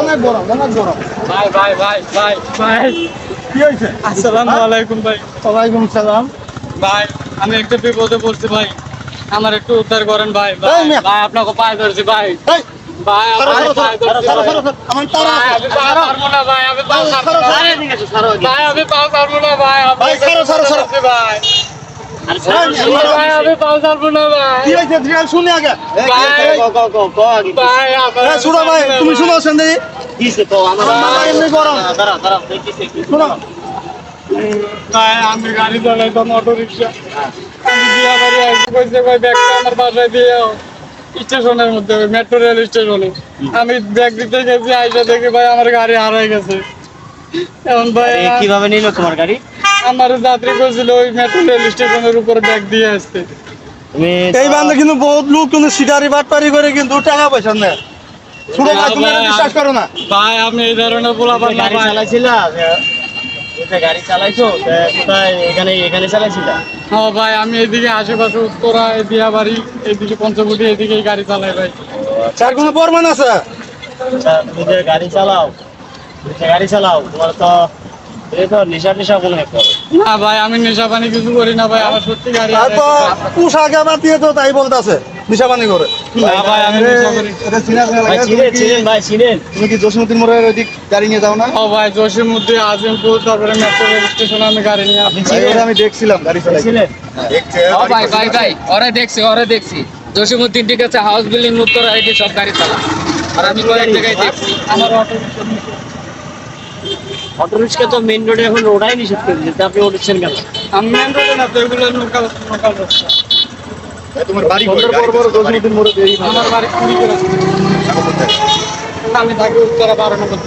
অনেক গরম অনেক গরম। ভাই ভাই ভাই ভাই। ভাই কি হয়েছে? আসসালামু আলাইকুম ভাই। ওয়ালাইকুম সালাম। ভাই আমি একটা বিপদে পড়ছি ভাই। আমার একটু উদ্ধার করেন ভাই। ভাই ভাই আপনাকে পায়ে ধরছি ভাই। ভাই ভাই। ভাই, আছে। আমি পাও পারব না ভাই ভাই, গাড়ি অটো রিক্সা স্টেশনের মধ্যে মেট্রো রেল স্টেশনে আমি ব্যাগ দিতে গেছি আইসা দেখি ভাই আমার গাড়ি হারাই গেছে এখন ভাই কীভাবে নিল তোমার গাড়ি? আমার যাত্রী করছিল ওই মেট্রো রেল স্টেশনের উপর ব্যাগ দিয়ে আসতে। এই বান্ধে কিন্তু বহুত লোক কিন্তু সিটারি বাটপারি করে কিন্তু টাকা পয়সা নেয়। ভাই তুমি বিশ্বাস করো না। ভাই আমি এই ধরনের পোলাপান না গাড়ি চালাইছিলা গাড়ি চালাইছো তা কোথায় এখানে এখানে চালাইছিলা? হ্যাঁ ভাই আমি এদিকে আশেপাশে উত্তরা দিয়া বাড়ি এদিকে পঞ্চবটি এদিকে গাড়ি চালাই ভাই। তার কোনো প্রমাণ আছে? আচ্ছা, তুমি যে গাড়ি চালাও গাড়ি চালাও তোমার তো না ভাই আমি নেশা পানি কিছু করি না ভাই আমার সত্যি গাড়ি তো তাই বলতেছে করে। না ভাই আমি নেশা করি ভাই চিনেন চিনেন ভাই চিনেন। তুমি কি জসীমুদ্দিন মোড়ের ওইদিক গাড়ি নিয়ে যাও না? ও ভাই জসিমুদ্দিন আজিমপুর তারপরে মেট্রো রেল স্টেশনে আমি গাড়ি নিয়ে আমি দেখছিলাম গাড়ি চালাই ও ভাই ভাই ভাই ওরা দেখছি ওরা দেখছি। জসিমুদ্দিন ঠিক আছে হাউস বিল্ডিং উত্তর আইডি সব গাড়ি চালা আর আমি কয়েক জায়গায় দেখছি। আমার অটো অটো রিক্সা তো মেইন রোডে এখন ওটাই নিষেধ করে দিচ্ছে আপনি উঠছেন কেন? আমি মেন রোডে না তো এগুলো লোকাল লোকাল রাস্তা তোমার বাড়ি আমার বাড়ি? আমি থাকি উত্তরা বারো নম্বর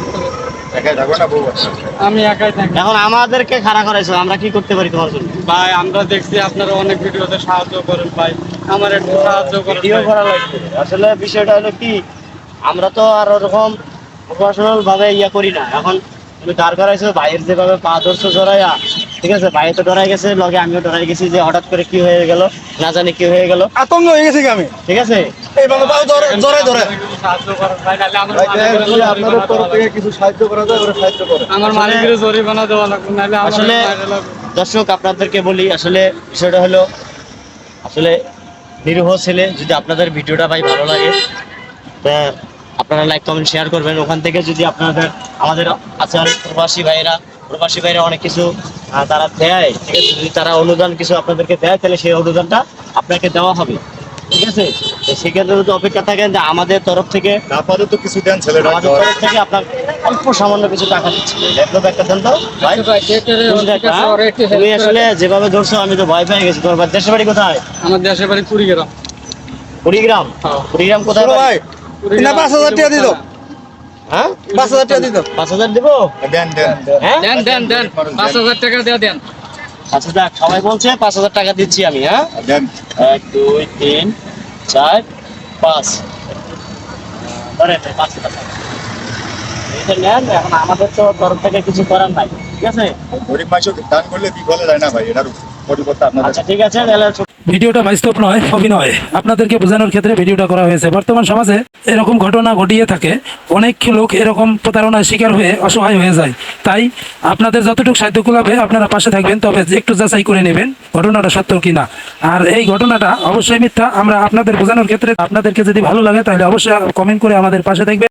একাই থাকো না বউ আছে? আমি একাই থাকি। এখন আমাদেরকে খাড়া করাইছো আমরা কি করতে পারি তোমার জন্য? ভাই আমরা দেখছি আপনারা অনেক ভিডিওতে সাহায্য করেন ভাই। আমার একটু সাহায্য করেন ভিডিও করা লাগবে। আসলে বিষয়টা হলো কি আমরা তো আর ওরকম প্রফেশনাল ভাবে ইয়া করি না। এখন তুমি দাঁড় করাইছো ভাইয়ের যেভাবে পা ধরছো জড়াইয়া ঠিক আছে? ভাই তো ডরাই গেছে লগে আমিও ডরাই গেছি যে হঠাৎ করে কি হয়ে গেল না জানি কি হয়ে গেল। আতঙ্ক হয়ে গেছে আমি? ঠিক আছে? এই বাবা পাও ধরে ধরে ধরে। একটু সাহায্য করেন ভাই নাহলে আমার ভাই, মালিকের যদি আপনাদের তরফ থেকে কিছু সাহায্য করা যায় ওরা সাহায্য করে। আমার মালিকের জরিমানা দেওয়া লাগবে নাহলে আসলে দর্শক আপনাদেরকে বলি আসলে বিষয়টা হলো আসলে নিরীহ ছেলে যদি আপনাদের ভিডিওটা ভাই ভালো লাগে তা আপনারা লাইক কমেন্ট শেয়ার করবেন। ওখান থেকে যদি আপনাদের আমাদের আছে অনেক প্রবাসী ভাইরা প্রবাসী ভাইরা অনেক কিছু তারা দেয় ঠিক আছে? যদি তারা অনুদান কিছু আপনাদেরকে দেয় তাহলে সেই অনুদানটা আপনাকে দেওয়া হবে। ঠিক আছে? সেক্ষেত্রে যদি অপেক্ষা থাকেন যে আমাদের তরফ থেকে আপাতত কিছু দেন ছেলেটা আমাদের তরফ থেকে আপনার অল্প সামান্য কিছু টাকা দিচ্ছি। ল্যাপটপ একটা দেন তো তুমি আসলে যেভাবে ধরছো আমি তো ভয় পেয়ে গেছি। তোমার বাড়ি- দেশের বাড়ি কোথায়? আমার দেশের বাড়ি কুড়িগ্রাম। কুড়িগ্রাম? হ্যাঁ। কুড়িগ্রাম কোথায় ভাই না পাঁচ হাজার টাকা দিত হ্যাঁ? পাঁচ হাজার টাকা দিত পাঁচ হাজার দেবো? দেন দেন হ্যাঁ? দেন দেন দেন। পাঁচ হাজার টাকা দিয়ে দেন। আচ্ছা দেখ সবাই বলছে পাঁচ হাজার টাকা দিচ্ছি আমি হ্যাঁ? দেন। এক দুই তিন চার পাঁচ। ধরেন পাঁচ হাজার নেন এখন আমাদের তো তরফ থেকে কিছু করার নাই ঠিক আছে? গরিব দান করলে বিফলে যায় না ভাই এটার পরিবর্তে আচ্ছা ঠিক আছে তাহলে ভিডিওটা বাস্তব নয়, অভিনয়। আপনাদেরকে বোঝানোর ক্ষেত্রে ভিডিওটা করা হয়েছে। বর্তমান সমাজে এরকম ঘটনা ঘটিয়ে থাকে, অনেক লোক এরকম প্রতারণার শিকার হয়ে অসহায় হয়ে যায়। তাই আপনাদের যতটুকু সাহায্য কুলাবে আপনারা পাশে থাকবেন, তবে একটু যাচাই করে নেবেন ঘটনাটা সত্য কিনা। আর এই ঘটনাটা অবশ্যই মিথ্যা। আমরা আপনাদের বোঝানোর ক্ষেত্রে আপনাদেরকে যদি ভালো লাগে, তাহলে অবশ্যই কমেন্ট করে আমাদের পাশে থাকবেন।